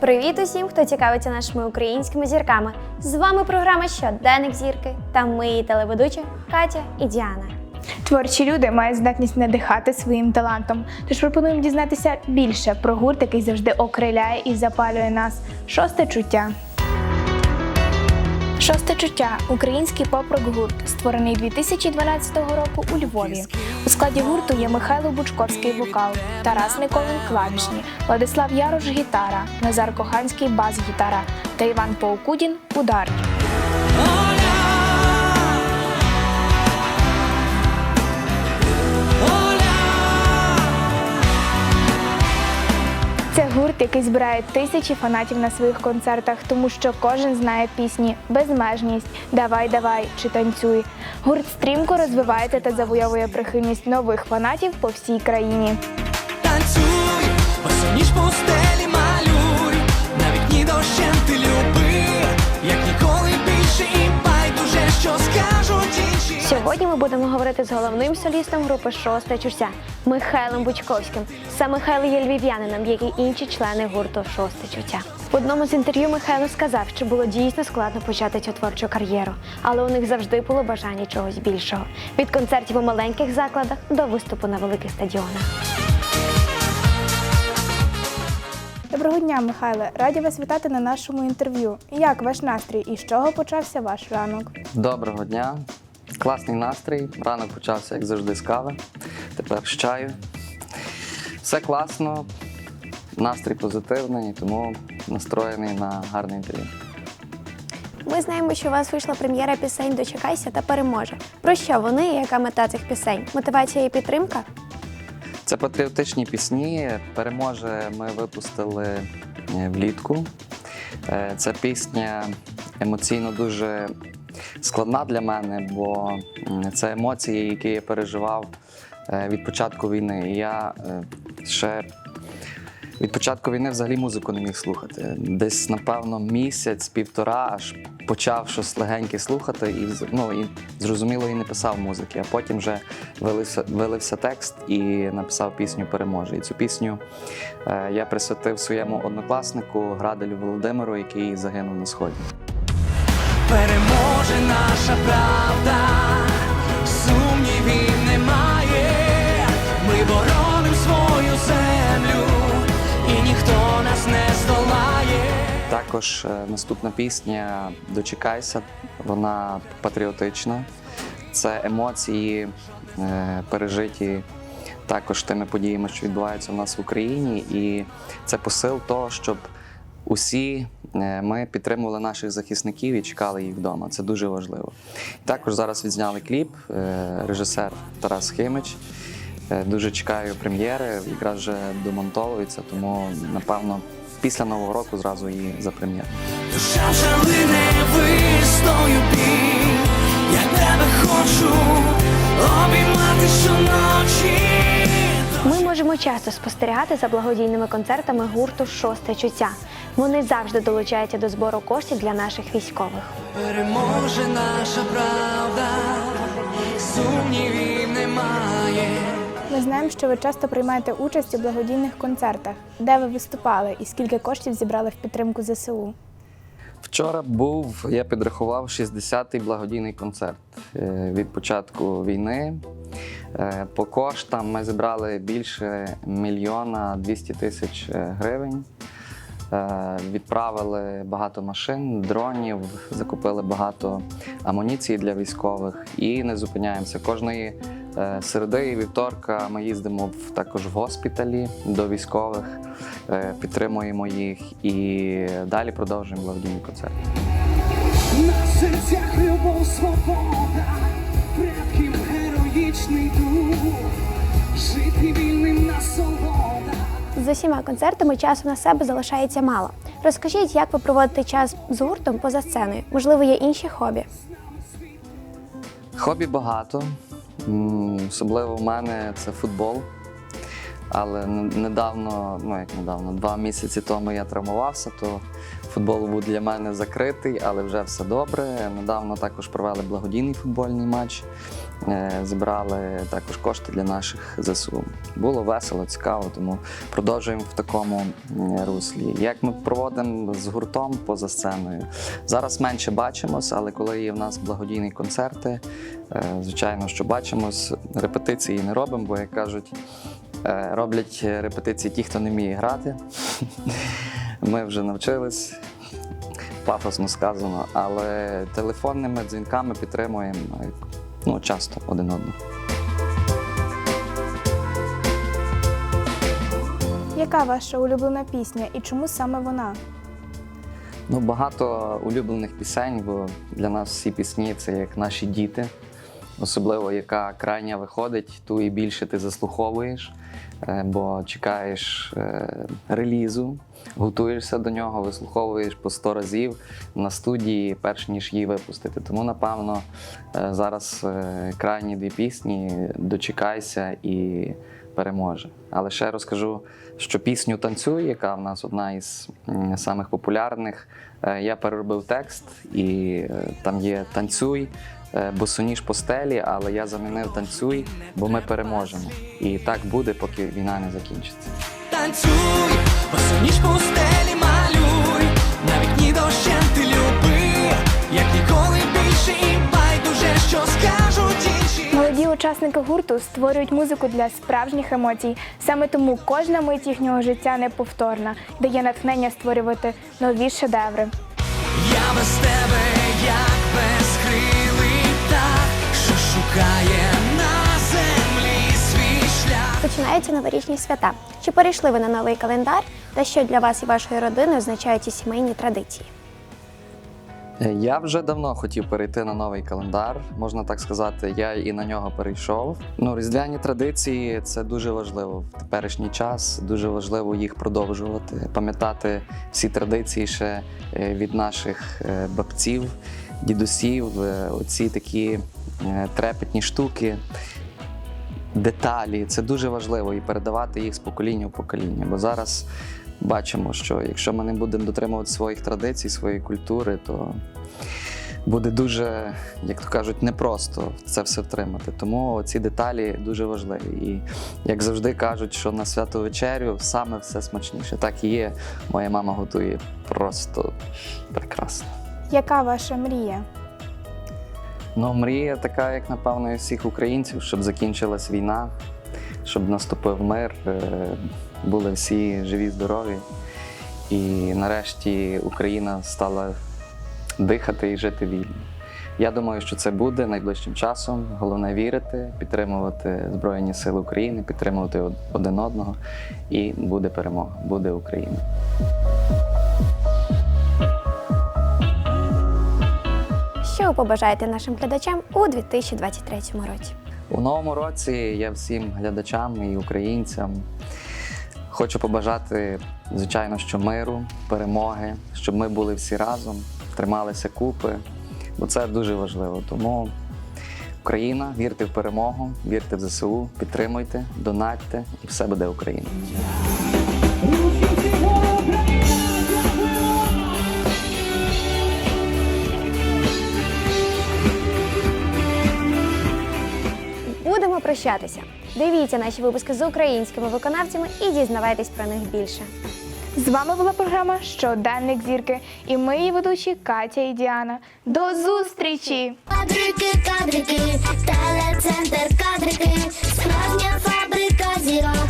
Привіт усім, хто цікавиться нашими українськими зірками. З вами програма Щоденник зірки та ми її телеведучі Катя і Діана. Творчі люди мають здатність надихати своїм талантом. Тож пропонуємо дізнатися більше про гурт, який завжди окриляє і запалює нас. Шосте чуття. Шосте чуття український поп-рок гурт, створений 2012 року у Львові. У складі гурту є Михайло Бучковський вокал, Тарас Николин клавішні, Владислав Ярош гітара, Назар Коханський бас-гітара та Іван Поукудін ударні. Це гурт, який збирає тисячі фанатів на своїх концертах, тому що кожен знає пісні Безмежність, Давай, давай чи танцюй. Гурт стрімко розвивається та завойовує прихильність нових фанатів по всій країні. Танцюй, ніж по Сьогодні ми будемо говорити з головним солістом групи Шосте чуття Михайлом Бучковським. Саме Михайло є львів'янином, як і інші члени гурту Шосте чуття. В одному з інтерв'ю Михайло сказав, що було дійсно складно почати цю творчу кар'єру, але у них завжди було бажання чогось більшого від концертів у маленьких закладах до виступу на великих стадіонах. Доброго дня, Михайле! Раді вас вітати на нашому інтерв'ю. Як ваш настрій і з чого почався ваш ранок? Доброго дня. Класний настрій. Ранок почався, як завжди, з кави. Тепер з чаю. Все класно, настрій позитивний, тому настроєний на гарний інтерв'ю. Ми знаємо, що у вас вийшла прем'єра пісень Дочекайся та переможе. Про що вони і яка мета цих пісень? Мотивація і підтримка? Це патріотичні пісні. Переможе ми випустили е, влітку. Е, Ця пісня емоційно дуже складна для мене, бо це емоції, які я переживав е, від початку війни. І Я е, ще від початку війни взагалі музику не міг слухати. Десь, напевно, місяць, півтора, аж почав щось легеньке слухати, і ну, і зрозуміло, і не писав музики. А потім вже вилився, вилився текст і написав пісню Переможе. І цю пісню е, я присвятив своєму однокласнику Граделю Володимиру, який загинув на сході. Переможе наша правда, сумнівів немає. Ми бороним свою землю, і ніхто нас не здолає. Також е, наступна пісня Дочекайся, вона патріотична. Це емоції, е, пережиті також тими подіями, що відбуваються у нас в Україні. І це посил того, щоб усі е, ми підтримували наших захисників і чекали їх вдома. Це дуже важливо. Також зараз відзняли кліп, е, режисер Тарас Химич. Е, Дуже чекаю прем'єри, якраз вже домонтовується, тому напевно після нового року зразу її за прем'єру. Душа вже лине вистою бій, я тебе хочу обіймати щоночі. Ми можемо часто спостерігати за благодійними концертами гурту Шосте чуття. Вони завжди долучаються до збору коштів для наших військових. Переможе наша правда, сумнівів немає. Ми знаємо, що ви часто приймаєте участь у благодійних концертах. Де ви виступали і скільки коштів зібрали в підтримку ЗСУ? Вчора був, я підрахував 60-й благодійний концерт е, від початку війни. Е, По коштам ми зібрали більше мільйона 200 тисяч е, гривень. Е, Відправили багато машин, дронів, закупили багато амуніції для військових і не зупиняємося. Кожної е, середи і вівторка ми їздимо також в госпіталі до військових, е, підтримуємо їх і далі продовжуємо благодійні концерти. На серцях любов, свобода, предків героїчний дух, жити вільним насолода. З усіма концертами часу на себе залишається мало. Розкажіть, як ви проводите час з гуртом поза сценою? Можливо, є інші хобі? Хобі багато. Особливо в мене це футбол. Але недавно, ну як недавно, два місяці тому я травмувався, то футбол був для мене закритий, але вже все добре. Недавно також провели благодійний футбольний матч. е, зібрали також кошти для наших ЗСУ. Було весело, цікаво, тому продовжуємо в такому руслі. Як ми проводимо з гуртом поза сценою? Зараз менше бачимось, але коли є в нас благодійні концерти, е, звичайно, що бачимось, репетиції не робимо, бо як кажуть. Е, Роблять репетиції ті, хто не вміє грати. Ми вже навчились, пафосно сказано, але телефонними дзвінками підтримуємо ну, часто один одного. Яка ваша улюблена пісня і чому саме вона? Ну, багато улюблених пісень, бо для нас всі пісні це як наші діти. Особливо, яка крайня виходить, ту і більше ти заслуховуєш, е, бо чекаєш е, релізу, готуєшся до нього, вислуховуєш по 100 разів на студії, перш ніж її випустити. Тому, напевно, е, зараз крайні дві пісні дочекайся і переможе. Але ще розкажу, що пісню Танцюй, яка в нас одна із самих популярних, е, я переробив текст, і е, там є танцюй, е, босоніж по стелі, але я замінив танцюй, бо ми переможемо. І так буде, поки війна не закінчиться. Танцюй, босоніж по учасники гурту створюють музику для справжніх емоцій. Саме тому кожна мить їхнього життя неповторна, дає натхнення створювати нові шедеври. Я без тебе, як безкрилий птах, що шукає на землі свій шлях. Починаються новорічні свята. Чи перейшли ви на новий календар? Та що для вас і вашої родини означають ці сімейні традиції? Е, Я вже давно хотів перейти на новий календар, можна так сказати, я і на нього перейшов. Ну, різдвяні традиції це дуже важливо в теперішній час. Дуже важливо їх продовжувати, пам'ятати всі традиції ще е, від наших е, бабців, дідусів, оці такі трепетні штуки. Деталі це дуже важливо і передавати їх з покоління в покоління. Бо зараз бачимо, що якщо ми не будемо дотримувати своїх традицій, своєї культури, то буде дуже, як то кажуть, непросто це все втримати. Тому ці деталі дуже важливі. І як завжди кажуть, що на святу вечерю саме все смачніше. Так і є. Моя мама готує просто прекрасно. Яка ваша мрія? Ну, мрія така, як напевно, і всіх українців, щоб закінчилась війна, щоб наступив мир, е, були всі живі, здорові. І нарешті Україна стала дихати і жити вільно. Я думаю, що це буде найближчим часом. Головне вірити, підтримувати Збройні Сили України, підтримувати один одного, і буде перемога, буде Україна. Що ви побажаєте нашим глядачам у 2023 році? У новому році я всім глядачам і українцям хочу побажати, звичайно, що миру, перемоги, щоб ми були всі разом, трималися купи, бо це дуже важливо. Тому Україна, вірте в перемогу, вірте в ЗСУ, підтримуйте, донатьте, і все буде Україна. Будемо прощатися. Дивіться наші випуски з українськими виконавцями і дізнавайтесь про них більше. З вами була програма Щоденник зірки і ми її ведучі Катя і Діана. До зустрічі! Кадрики, кадрики, телецентр кадрики, справжня фабрика зірок,